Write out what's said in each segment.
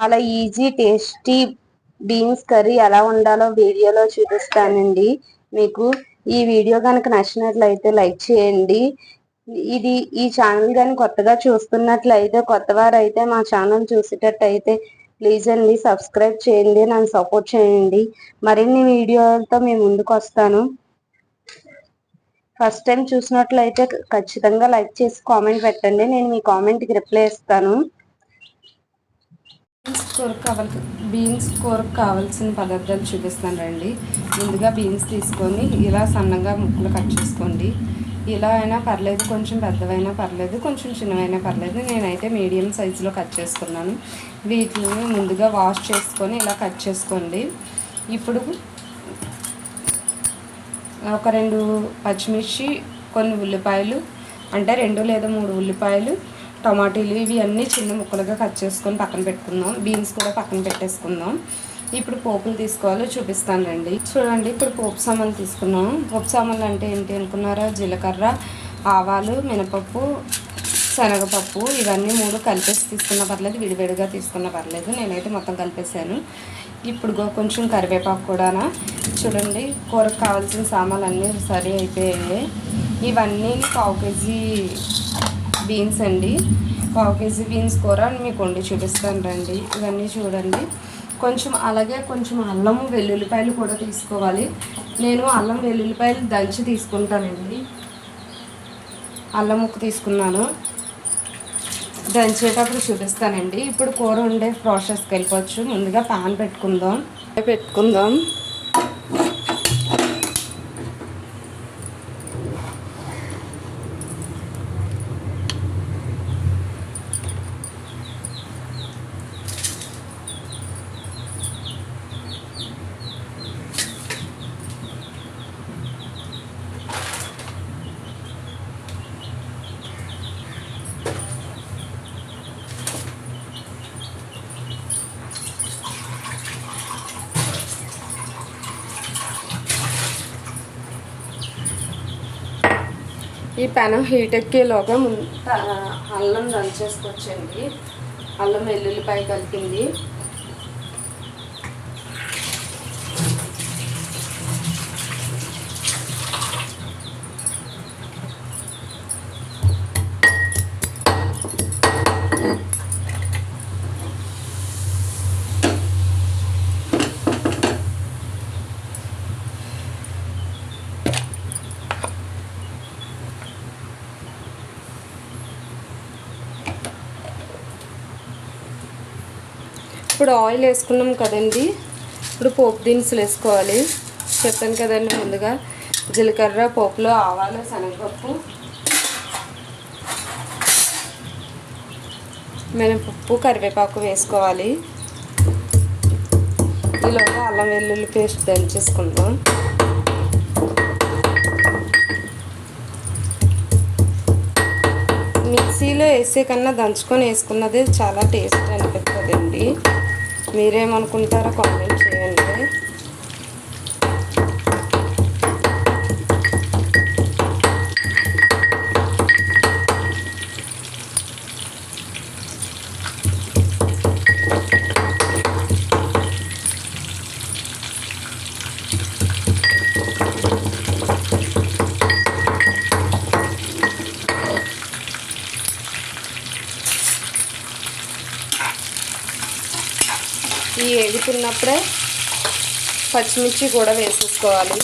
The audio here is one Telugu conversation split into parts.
చాలా ఈజీ టేస్టీ బీన్స్ కర్రీ ఎలా ఉండాలో వీడియోలో చూపిస్తానండి. మీకు ఈ వీడియో కనుక నచ్చినట్లయితే లైక్ చేయండి. ఇది ఈ ఛానల్ కానీ కొత్తగా చూస్తున్నట్లయితే కొత్త వారైతే మా ఛానల్ చూసేటట్టయితే ప్లీజ్ అండి సబ్స్క్రైబ్ చేయండి నన్ను సపోర్ట్ చేయండి. మరిన్ని వీడియోలతో మేము ముందుకు వస్తాను. ఫస్ట్ టైం చూసినట్లయితే ఖచ్చితంగా లైక్ చేసి కామెంట్ పెట్టండి. నేను మీ కామెంట్కి రిప్లై ఇస్తాను. బీన్స్ కూరకు కావాలి బీన్స్ కూరకు కావాల్సిన పదార్థాలు చూపిస్తాను రండి. ముందుగా బీన్స్ తీసుకొని ఇలా సన్నగా ముక్కలు కట్ చేసుకోండి. ఇలా అయినా పర్లేదు కొంచెం పెద్దవైనా పర్లేదు కొంచెం చిన్నవైనా పర్లేదు నేనైతే మీడియం సైజులో కట్ చేసుకున్నాను. వీటిని ముందుగా వాష్ చేసుకొని ఇలా కట్ చేసుకోండి. ఇప్పుడు ఒక రెండు పచ్చిమిర్చి కొన్ని ఉల్లిపాయలు అంటే రెండు లేదా మూడు ఉల్లిపాయలు టమాటీలు ఇవి అన్నీ చిన్న ముక్కలుగా కట్ చేసుకొని పక్కన పెట్టుకుందాం. బీన్స్ కూడా పక్కన పెట్టేసుకుందాం. ఇప్పుడు పోపులు తీసుకోవాలో చూపిస్తాను రండి చూడండి ఇప్పుడు పోపు సామాన్లు తీసుకున్నాం. పోపు సామాన్లు అంటే ఏంటి అనుకున్నారా? జీలకర్ర ఆవాలు మినపప్పు శనగపప్పు ఇవన్నీ మూడు కలిపేసి తీసుకున్న పర్లేదు విడివిడిగా తీసుకున్న పర్లేదు. నేనైతే మొత్తం కలిపేసాను ఇప్పుడు గో- కొంచెం కరివేపాకు కూడా చూడండి కూరకు కావాల్సిన సామాన్లు అన్నీ సరి అయిపోయాయి. ఇవన్నీ పావు కేజీ బీన్స్ అండి. పావు కేజీ బీన్స్ కూర మీకు వండి చూపిస్తాను రండి. ఇవన్నీ చూడండి. కొంచెం అలాగే కొంచెం అల్లం వెల్లుల్లిపాయలు కూడా తీసుకోవాలి. నేను అల్లం వెల్లుల్లిపాయలు దంచి తీసుకుంటానండి. అల్లం ముక్క తీసుకున్నాను. దంచేటప్పుడు చూపిస్తానండి. ఇప్పుడు కూర ఉండే ప్రాసెస్కి వెళ్ళిపోవచ్చు. ముందుగా పాన్ పెట్టుకుందాం. పెట్టుకుందాం. ఈ పెనం హీట్ ఎక్కేలోగా ముందు అల్లం దంచేసుకొచ్చండి అల్లం వెల్లుల్లిపాయ కలిపింది. ఇప్పుడు ఆయిల్ వేసుకున్నాం కదండి. ఇప్పుడు పోపు దినుసులు వేసుకోవాలి. చెప్పాను కదండి ముందుగా. జీలకర్ర పోపులో ఆవాలు శనగపప్పు మినపప్పు కరివేపాకు వేసుకోవాలి. ఈలోగా అల్లం వెల్లుల్లి పేస్ట్ దంచేసుకుందాం మిక్సీలో వేసే కన్నా దంచుకొని వేసుకున్నది చాలా టేస్ట్. మీరేమనుకుంటారో కామెంట్ చేయండి. ఈ ఎగుతున్నప్పుడే పచ్చిమిర్చి కూడా వేసేసుకోవాలి.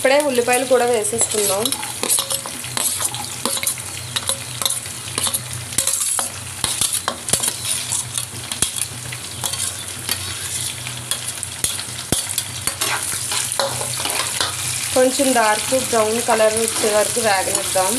ఇప్పుడే ఉల్లిపాయలు కూడా వేసేసుకుందాం. కొంచెం డార్క్ బ్రౌన్ కలర్ వచ్చే వరకు వేగనిద్దాం.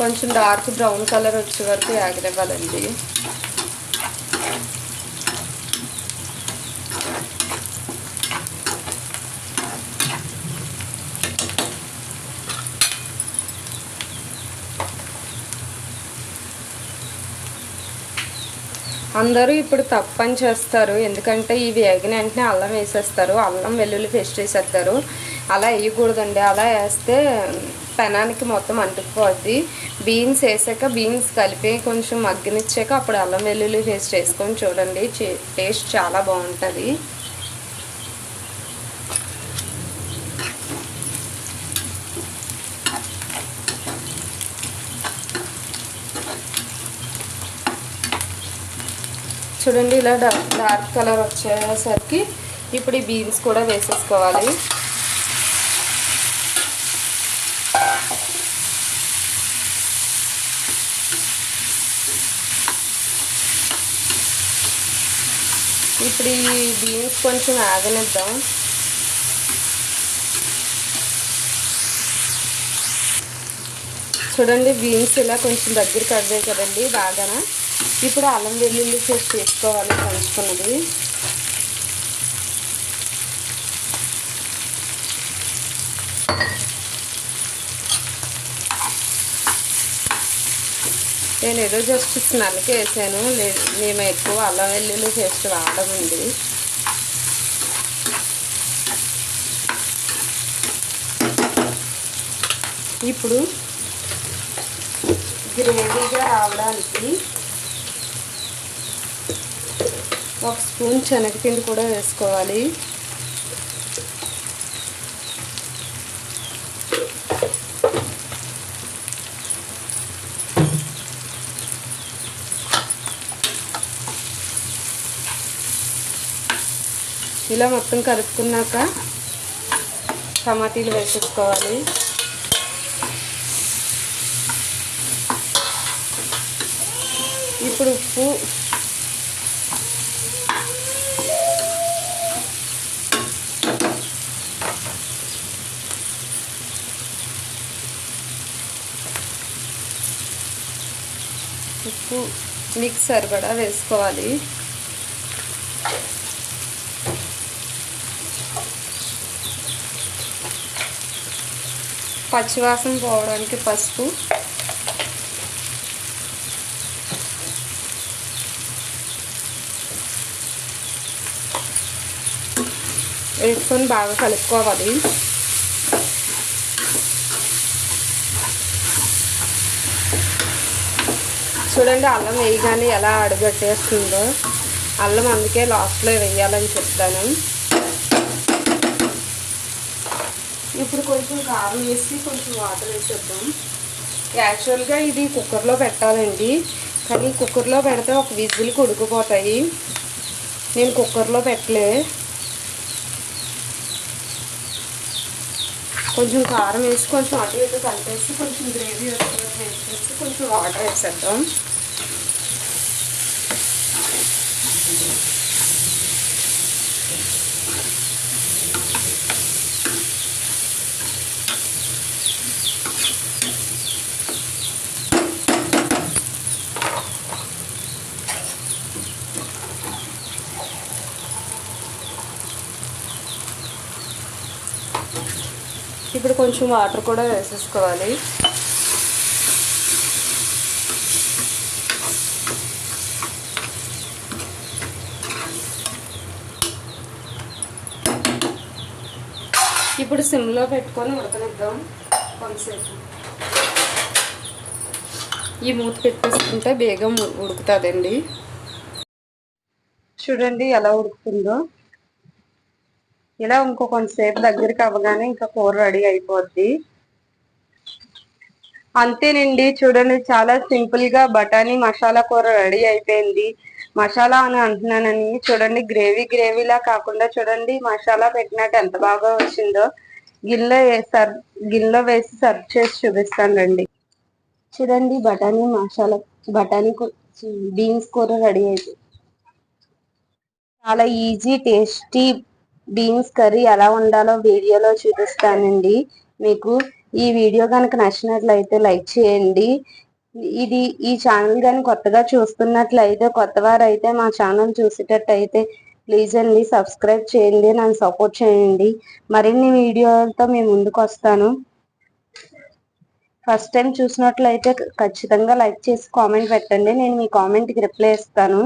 కొంచెం డార్క్ బ్రౌన్ కలర్ వచ్చే వరకు యాగనివ్వాలండి అందరూ ఇప్పుడు తప్పని చేస్తారు. ఎందుకంటే ఇవి వేగిన వెంటనే అల్లం వేసేస్తారు. అల్లం వెల్లుల్లి పేస్ట్ వేసేస్తారు. అలా వేయకూడదండి. అలా వేస్తే పెనానికి మొత్తం అంటుకుపోద్ది. బీన్స్ వేసాక బీన్స్ కలిపి కొంచెం మగ్గనిచ్చాక అప్పుడు అల్లం వెల్లుల్లి పేస్ట్ వేసుకొని చూడండి. టేస్ట్ చాలా బాగుంటుంది. చూడండి ఇలా డార్క్ కలర్ వచ్చేసరికి ఇప్పుడు ఈ బీన్స్ కూడా వేసేసుకోవాలి. ఇప్పుడు ఈ బీన్స్ కొంచెం ఆగనిద్దాం. చూడండి బీన్స్ ఇలా కొంచెం దగ్గర కడిగాయి కదండి బాగా ఇప్పుడు అల్లం వెల్లుల్లి పేస్ట్ చేసుకోవాలి పంచుకున్నది నేను ఏదో జస్ట్ స్మెల్కి వేసాను. మేము ఎక్కువ అల్లం వెల్లుల్లి పేస్ట్ వాడమండి ఇప్పుడు గ్రేవీగా రావడానికి ఒక స్పూన్ శనగపిండి కూడా వేసుకోవాలి. ఇలా మొత్తం కలుపుకున్నాక టమాటీలు వేసేసుకోవాలి. ఇప్పుడు ఉప్పు. ఉప్పు మీకు సరిపడా వేసుకోవాలి. పచ్చివాసన పోవడానికి పసుపు. వేసుకొని బాగా కలుపుకోవాలి. చూడండి అల్లం వేయగానే ఎలా అడుగట్టేస్తుందో. అల్లం అందుకే లాస్ట్లో వేయాలని చెప్తాను ఇప్పుడు కొంచెం కారం వేసి కొంచెం వాటర్ వేసేద్దాం. యాక్చువల్గా ఇది కుక్కర్లో పెట్టాలండి. కానీ కుక్కర్లో పెడితే ఒక విజిల్ కొడుకుపోతాయి. నేను కుక్కర్లో పెట్టలే. కొంచెం కారం వేసి కొంచెం అటు ఇటు కలిపేసి కొంచెం గ్రేవీ వచ్చేటట్టు వేసేసి కొంచెం వాటర్ వేసేద్దాం. ఇప్పుడు కొంచెం వాటర్ కూడా వేసేసుకోవాలి. ఇప్పుడు సిమ్లో పెట్టుకొని ఉడకనిద్దాం కొంతసేపు. ఈ మూత పెట్టేసుకుంటే బేగం ఉడుకుతుందండి. చూడండి ఎలా ఉడుకుతుందో. ఇలా ఇంకో కొంతసేపు దగ్గరికి అవ్వగానే ఇంకా కూర రెడీ అయిపోద్ది. అంతేనండి చూడండి చాలా సింపుల్గా బఠానీ మసాలా కూర రెడీ అయిపోయింది. మసాలా అని అంటున్నానని చూడండి గ్రేవీ గ్రేవీలా కాకుండా చూడండి మసాలా పెట్టినట్టు ఎంత బాగా వచ్చిందో. గిన్నెలో సర్వ్ గిన్నెలో వేసి సర్వ్ చేసి చూపిస్తాను రండి చూడండి బఠానీ మసాలా బఠానీ బీన్స్ కూర రెడీ అయిపోయింది చాలా ఈజీ టేస్టీ బీన్స్ కర్రీ ఎలా ఉండాలో వీడియోలో చూపిస్తానండి. మీకు ఈ వీడియో కనుక నచ్చినట్లయితే లైక్ చేయండి. ఇది ఈ ఛానల్ కానీ కొత్తగా చూస్తున్నట్లయితే కొత్త మా ఛానల్ చూసేటట్టయితే ప్లీజ్ అండి సబ్స్క్రైబ్ చేయండి నన్ను సపోర్ట్ చేయండి. మరిన్ని వీడియోలతో మేము ముందుకు వస్తాను. ఫస్ట్ టైం చూసినట్లయితే ఖచ్చితంగా లైక్ చేసి కామెంట్ పెట్టండి. నేను మీ కామెంట్కి రిప్లై ఇస్తాను.